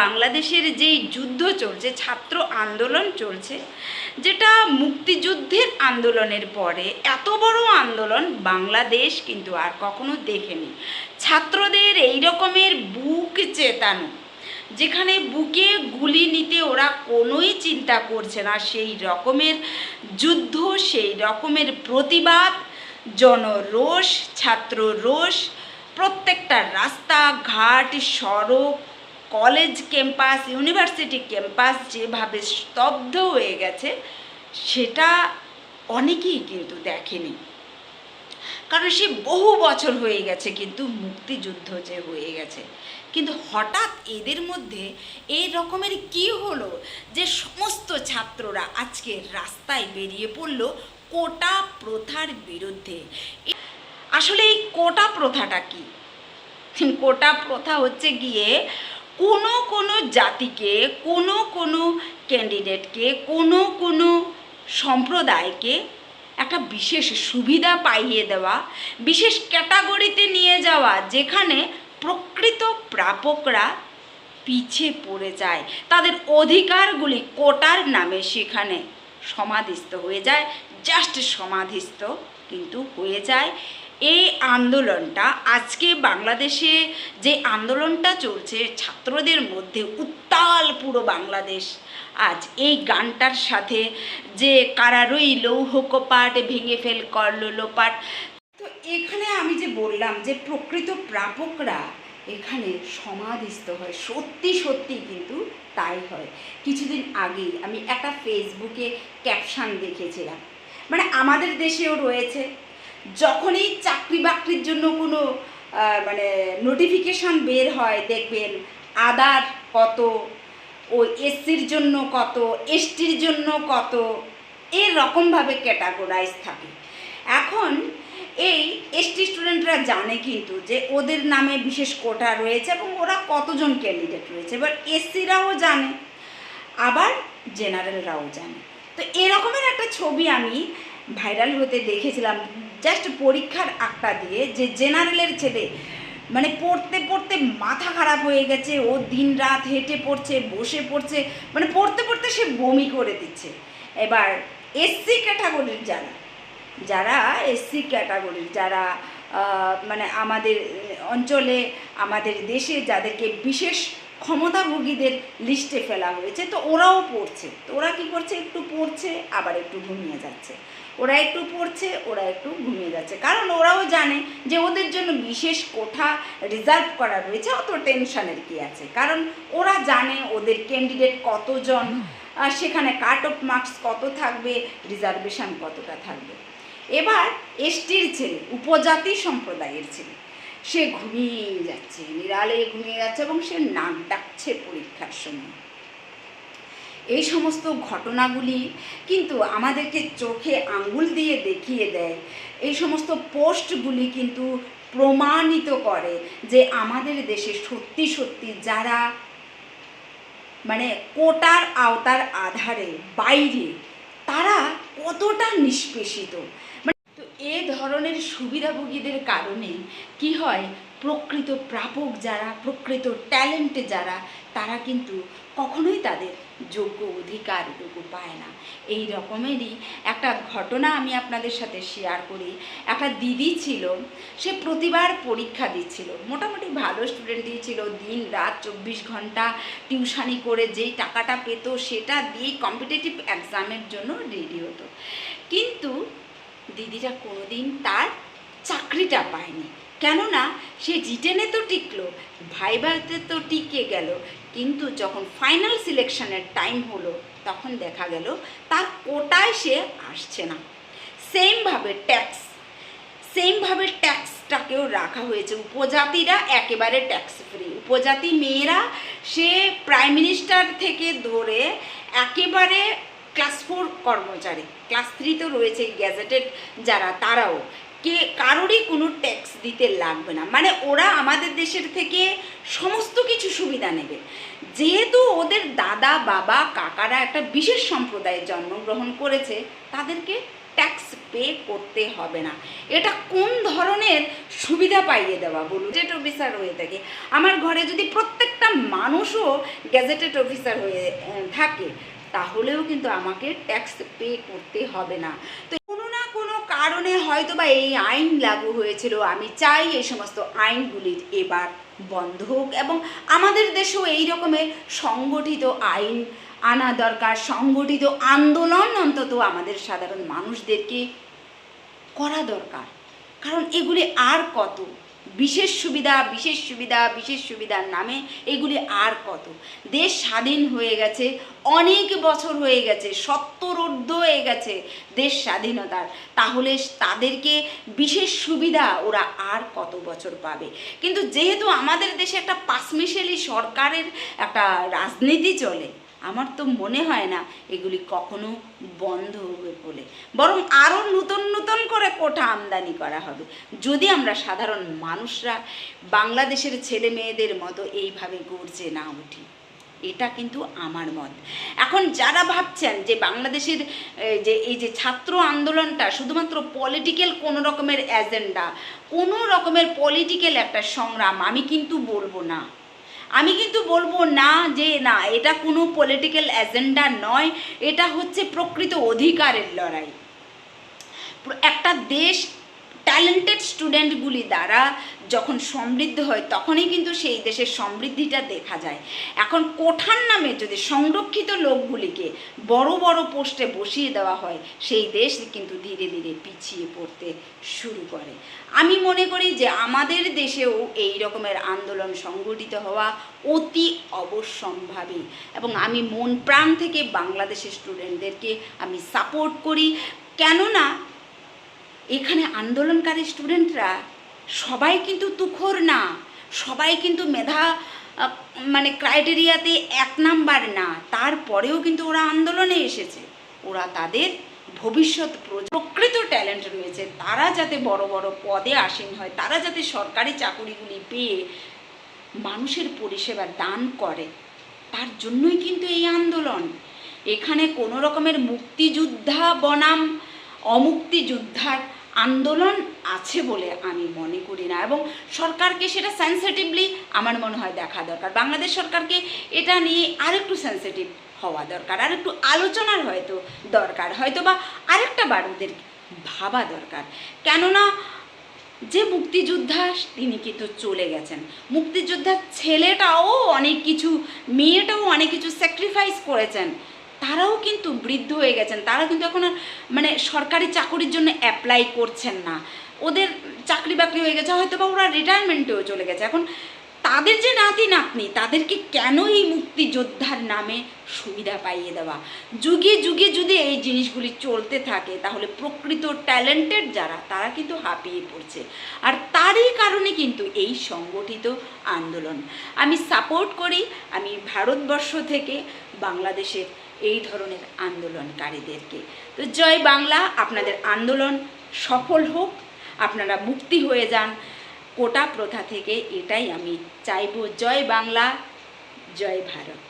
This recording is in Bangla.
বাংলাদেশের যেই যুদ্ধ চলছে, ছাত্র আন্দোলন চলছে, যেটা মুক্তিযুদ্ধের আন্দোলনের পরে এত বড় আন্দোলন বাংলাদেশ কিন্তু আর কখনো দেখেনি। ছাত্রদের এই রকমের বুক চেতানো, যেখানে বুকে গুলি নিতে ওরা কোনোই চিন্তা করছে না, সেই রকমের যুদ্ধ, সেই রকমের প্রতিবাদ, জনরোষ ছাত্র রোষ প্রত্যেকটা রাস্তা ঘাট সড়ক কলেজ ক্যাম্পাস, ইউনিভার্সিটি ক্যাম্পাস যেভাবে স্তব্ধ হয়ে গেছে, সেটা অনেকেই কিন্তু দেখেনি। কারণ সে বহু বছর হয়ে গেছে কিন্তু মুক্তিযুদ্ধ যে হয়ে গেছে। কিন্তু হঠাৎ এদের মধ্যে এই রকমের কি হলো যে সমস্ত ছাত্ররা আজকে রাস্তায় বেরিয়ে পড়ল কোটা প্রথার বিরুদ্ধে? আসলে এই কোটা প্রথাটা কি? কোটা প্রথা হচ্ছে গিয়ে কোনো কোনো জাতিকে, কোনো কোনো ক্যান্ডিডেটকে কোনো কোনো সম্প্রদায়কে একটা বিশেষ সুবিধা পাইয়ে দেওয়া, বিশেষ ক্যাটাগরিতে নিয়ে যাওয়া, যেখানে প্রকৃত প্রাপকরা পিছিয়ে পড়ে যায়। তাদের অধিকারগুলি কোটার নামে সেখানে সমাধিস্থ হয়ে যায়। জাস্ট সমাধিস্থ কিন্তু হয়ে যায়। এই আন্দোলনটা আজকে বাংলাদেশে যে আন্দোলনটা চলছে, ছাত্রদের মধ্যে উত্তাল পুরো বাংলাদেশ। আজ এই গানটার সাথে যে কারারই লৌহ কপাট ভেঙে ফেল করল লোপাট। তো এখানে আমি যে বললাম যে প্রকৃত প্রাপকরা এখানে সমাধিস্থ হয়, সত্যি সত্যি কিন্তু তাই হয়। কিছুদিন আগেই আমি একটা ফেসবুকে ক্যাপশান দেখেছিলাম। মানে আমাদের দেশেও রয়েছে। যখনই চাকরি বাকরির জন্য কোনো মানে নোটিফিকেশন বের হয়, দেখবেন আদার কত, ও এসসির জন্য কত, এসটির জন্য কত, এরকমভাবে ক্যাটাগোরাইজ থাকে। এখন এই এসটি স্টুডেন্টরা জানে কিন্তু যে ওদের নামে বিশেষ কোটা রয়েছে এবং ওরা কতজন ক্যান্ডিডেট রয়েছে। এবার এসসিরাও জানে, আবার জেনারেলরাও জানে। তো এরকমের একটা ছবি আমি ভাইরাল হতে দেখেছিলাম জাস্ট পরীক্ষার আঁকটা দিয়ে যে জেনারেলের ছেলে মানে পড়তে পড়তে মাথা খারাপ হয়ে গেছে, ও দিন রাত হেঁটে পড়ছে, বসে পড়ছে মানে পড়তে পড়তে সে বমি করে দিচ্ছে। এবার এসসি ক্যাটাগরির যারা যারা এসসি ক্যাটাগরির যারা মানে আমাদের অঞ্চলে, আমাদের দেশে যাদেরকে বিশেষ ক্ষমতাভোগীদের লিস্টে ফেলা হয়েছে। তো ওরাও পড়ছে। তো ওরা কী করছে? একটু পড়ছে, আবার একটু ঘুমিয়ে যাচ্ছে। ওরা একটু পড়ছে, ওরা একটু ঘুমিয়ে যাচ্ছে। কারণ ওরাও জানে যে ওদের জন্য বিশেষ কোঠা রিজার্ভ করা রয়েছে। অত টেনশনের কি আছে? কারণ ওরা জানে ওদের ক্যান্ডিডেট কতজন সেখানে কাট অফ মার্কস কত থাকবে রিজার্ভেশন কতটা থাকবে। এবার এসটির ছেলে, উপজাতি সম্প্রদায়ের ছেলে সে ঘুমিয়ে যাচ্ছে, নিরালে ঘুমিয়ে যাচ্ছে এবং সে নাক ডাকছে পরীক্ষার সময়। এই সমস্ত ঘটনাগুলি কিন্তু আমাদেরকে চোখে আঙ্গুল দিয়ে দেখিয়ে দেয়। এই সমস্ত পোস্টগুলি কিন্তু প্রমাণিত করে যে আমাদের দেশে সত্যি সত্যি যারা মানে কোটার আওতার আধারে বাইরে, তারা কতটা নিষ্পেষিত। ধরনের সুবিধাভোগীদের কারণে কি হয়? প্রকৃত প্রাপক যারা, প্রকৃত ট্যালেন্টে যারা, তারা কিন্তু কখনোই তাদের যোগ্য অধিকারটুকু পায় না। এই রকমেরই একটা ঘটনা আমি আপনাদের সাথে শেয়ার করি। একটা দিদি ছিল, সে প্রতিবার পরীক্ষা দিচ্ছিল। মোটামুটি ভালো স্টুডেন্টই ছিল, দিন রাত চব্বিশ ঘণ্টা টিউশানি করে যেই টাকাটা পেত, সেটা দিয়ে কম্পিটিটিভ এক্সামের জন্য রেডি হতো। কিন্তু দিদিটা কোনোদিন তার চাকরিটা পায়নি। কেননা সে রিটেনে তো টিকলো ভাইভাতে তো টিকে গেল, কিন্তু যখন ফাইনাল সিলেকশনের টাইম হলো, তখন দেখা গেল তার কোটায় সে আসছে না। সেমভাবে ট্যাক্স সেমভাবে ট্যাক্সটাকেও রাখা হয়েছে। উপজাতিরা একেবারে ট্যাক্স ফ্রি উপজাতি মেয়েরা সে প্রাইম মিনিস্টার থেকে ধরে একেবারে ক্লাস ফোর কর্মচারী। ক্লাস থ্রি তো রয়েছে গ্যাজেটেড যারা, তারাও। কে, কারোরই কোনো ট্যাক্স দিতে লাগবে না। মানে ওরা আমাদের দেশের থেকে সমস্ত কিছু সুবিধা নেবে। যেহেতু ওদের দাদা, বাবা, কাকারা একটা বিশেষ সম্প্রদায়ে জন্মগ্রহণ করেছে, তাদেরকে ট্যাক্স পে করতে হবে না। এটা কোন ধরনের সুবিধা পাইয়ে দেওয়া বলুন? গেজেট অফিসার হয়ে থাকে। আমার ঘরে যদি প্রত্যেকটা মানুষও গ্যাজেটেড অফিসার হয়ে থাকে তাহলেও কিন্তু আমাকে ট্যাক্স পে করতে হবে না। তো কোনো না কোনো কারণে হয়তো বা এই আইন লাগু হয়েছিল। আমি চাই এই সমস্ত আইনগুলি এবার বন্ধ হোক এবং আমাদের দেশেও এই রকমের সংগঠিত আইন আনা দরকার। সংগঠিত আন্দোলন অন্তত আমাদের সাধারণ মানুষদেরকে করা দরকার। কারণ এগুলি আর কত? বিশেষ সুবিধা বিশেষ সুবিধা, বিশেষ সুবিধার নামে এগুলি আর কত? দেশ স্বাধীন হয়ে গেছে, অনেক বছর হয়ে গেছে সত্তরোর্ধ হয়ে গেছে দেশ স্বাধীনতার। তাহলে তাদেরকে বিশেষ সুবিধা ওরা আর কত বছর পাবে? কিন্তু যেহেতু আমাদের দেশে একটা পাশমিশেলি সরকারের একটা রাজনীতি চলে আমার তো মনে হয় না এগুলি কখনো বন্ধ হবে বলে। বরং আরও নতুন নতুন করে কোঠা আমদানি করা হবে। যদি আমরা সাধারণ মানুষরা বাংলাদেশের ছেলে মেয়েদের মতো এইভাবে গর্জে না উঠি, এটা কিন্তু আমার মত। এখন যারা ভাবছেন যে বাংলাদেশের যে, এই যে ছাত্র আন্দোলনটা শুধুমাত্র পলিটিক্যাল কোনো রকমের এজেন্ডা কোনো রকমের পলিটিক্যাল একটা সংগ্রাম, আমি কিন্তু বলব না। আমি কিন্তু বলব না যে না, এটা কোনো পলিটিক্যাল এজেন্ডা নয়, এটা হচ্ছে প্রকৃত অধিকারের লড়াই। একটা দেশ ট্যালেন্টেড স্টুডেন্টগুলি দ্বারা যখন সমৃদ্ধ হয়, তখনই কিন্তু সেই দেশের সমৃদ্ধিটা দেখা যায়। এখন কোঠার নামে যদি সংরক্ষিত লোকগুলিকে বড় বড় পোস্টে বসিয়ে দেওয়া হয়, সেই দেশ কিন্তু ধীরে ধীরে পিছিয়ে পড়তে শুরু করে। আমি মনে করি যে আমাদের দেশেও এই রকমের আন্দোলন সংগঠিত হওয়া অতি অবশ্যম্ভাবী এবং আমি মন প্রাণ থেকে বাংলাদেশের স্টুডেন্টদেরকে আমি সাপোর্ট করি। কেননা এখানে আন্দোলনকারী স্টুডেন্টরা সবাই কিন্তু তুখোর না, সবাই কিন্তু মেধা মানে ক্রাইটেরিয়াতে এক নাম্বার না, তারপরেও কিন্তু ওরা আন্দোলনে এসেছে। ওরা তাদের ভবিষ্যৎ প্রকৃত ট্যালেন্ট রয়েছে। তারা যাতে বড় বড় পদে আসীন হয়, তারা যাতে সরকারি চাকুরিগুলি পেয়ে মানুষের পরিষেবা দান করে, তার জন্যই কিন্তু এই আন্দোলন। এখানে কোনো রকমের মুক্তিযোদ্ধা বনাম, অমুক্তিযোদ্ধার আন্দোলন আছে বলে আমি মনে করি না এবং সরকারকে সেটা সেন্সিটিভলি আমার মনে হয় দেখা দরকার। বাংলাদেশ সরকারকে এটা নিয়ে আরেকটু সেন্সিটিভ হওয়া দরকার আর একটু আলোচনার হয়তো দরকার হয়তো বা আরেকটা বার ওদের ভাবা দরকার। কেননা যে মুক্তিযোদ্ধা তিনি কিন্তু চলে গেছেন, মুক্তিযোদ্ধার ছেলেটাও অনেক কিছু, মেয়েটাও অনেক কিছু স্যাক্রিফাইস করেছেন। তারাও কিন্তু বৃদ্ধ হয়ে গেছেন। তারা কিন্তু এখন মানে সরকারি চাকরির জন্য অ্যাপ্লাই করছেন না। ওদের চাকরি বাকরি হয়ে গেছে হয়তো বা ওরা রিটায়ারমেন্টেও চলে গেছে। এখন তাদের যে নাতি নাতনি, তাদেরকে কেন এই মুক্তিযোদ্ধার নামে সুবিধা পাইয়ে দেওয়া? যুগে যুগে যদি এই জিনিসগুলি চলতে থাকে, তাহলে প্রকৃত ট্যালেন্টেড যারা, তারা কিন্তু হাঁপিয়ে পড়ছে। আর তারই কারণে কিন্তু এই সংগঠিত আন্দোলন। আমি সাপোর্ট করি, আমি ভারতবর্ষ থেকে বাংলাদেশের এই ধরনের আন্দোলনকারীদেরকে। তো জয় বাংলা, আপনাদের আন্দোলন সফল হোক, আপনারা মুক্তি হয়ে যান। কোটা প্রথা থেকে এটাই আমি চাইব। জয় বাংলা, জয় ভারত।